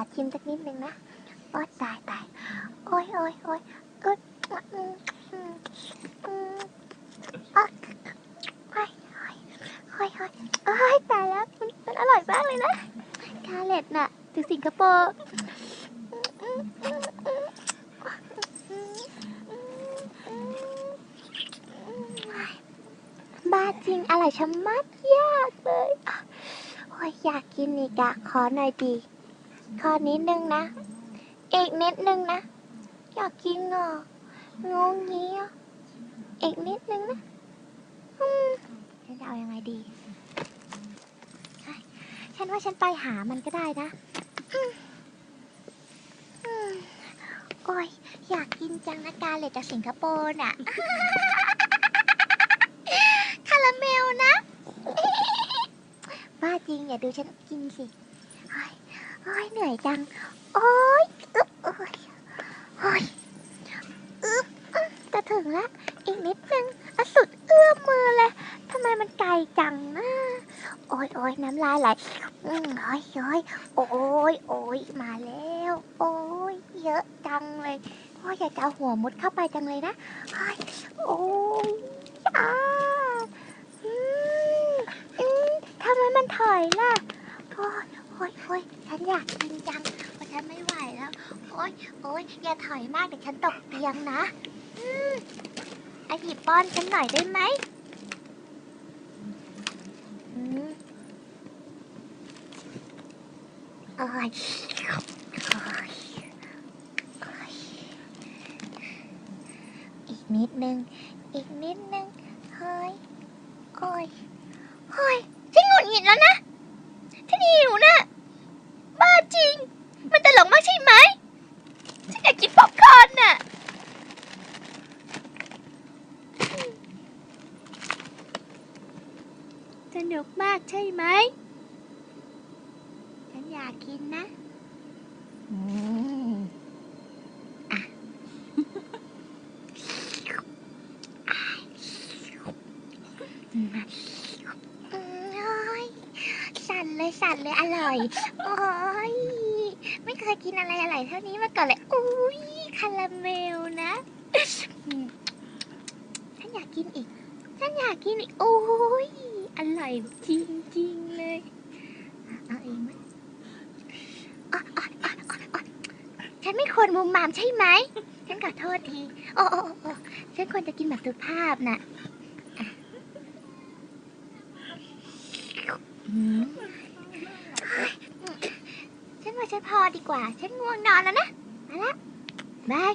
อชิมสักนิดนึงนะโอ๊ยตายตายโอ๊ยโอ๊ยโอ๊ยกโอ๊ยโอ๊ยโอ๊ยโอ๊ยโอ๊ยตายแล้วมันมันอร่อยมากเลยนะกาเล็ตน่ะจากสิงคโปร์บ้าจริงอร่อยชะมัดยากเลยโอ้ยอยากกินอีกอะขอหน่อยดี ขอนิดนึงนะ อีกนิดนึงนะ อยากกินอะงงงี้อะอีกนิดนึงนะฉันจะเอายังไงดี ฉันว่าฉันไปหามันก็ได้นะโอ้ยอยากกินจังนะกาเลยจากสิงคโปร์น่ะ คาราเมลนะ บ้าจริงอย่าดูฉันกินสิ โอ้ยโอ้ยเหนื่อยจัง โอ้ยอึ๊บโอ้ยโอ้ยอึ๊บจะถึงละ อีกนิดนึงอสุดเอื้อมมือเลยทำไมมันไกลจังนะโอ้ยโอ้ยน้ำลายไหลอืมโอ้ยโอ้ยโอ้ยโอ้ยมาแล้ว โอ้ยเยอะจังเลยโอ้ยอยากจะหัวมุดเข้าไปจังเลยนะโอ้ยโอ้ยอ้าอืมอืมทำไมมันถอยล่ะโอ้ย ยโอ้ยฉันอยากกินจังเพราะฉันไม่ไหวแล้ว โอ๊ยโอ๊ยอย่าถอยมากเดี๋ยวฉันตกเตียงนะอืมไอหยิบป้อนฉันหน่อยได้ไหมอืมโอ๊ยโอ๊ยโอ๊ยอีกนิดนึง อีกนิดนึงเฮ้ยโอ๊ยเฮ้ยฉันหงุดหงิดแล้วนะ ฉันหิวนะ บ้าจริง มันตลกมากใช่ไหม ฉันอยากกินป๊อปคอร์นน่ะ ส นุกมากใช่ไหม ฉันอยากกินนะอืมอะอืมโอ้ยสั่นเลยสั่นเลยอร่อย โอ้ย ไม่เคยกินอะไรอร่อยเท่านี้มาก่อนเลย อุ้ยคาราเมลนะอืมฉันอยากกินอีก ฉันอยากกินอีก โอ้ย อร่อยจริงๆเลยเอาเองไหมอ๊ะอ๊ะอ๊ะอ๊ะอ๊ะฉันไม่ควรมุมมามใช่ไหม ฉันขอโทษที โอ้โอ้โอ้ฉันควรจะกินแบบสุภาพน่ะอะอืมฉันว่าฉันพอดีกว่า ฉันง่วงนอนแล้วนะ มาละบาย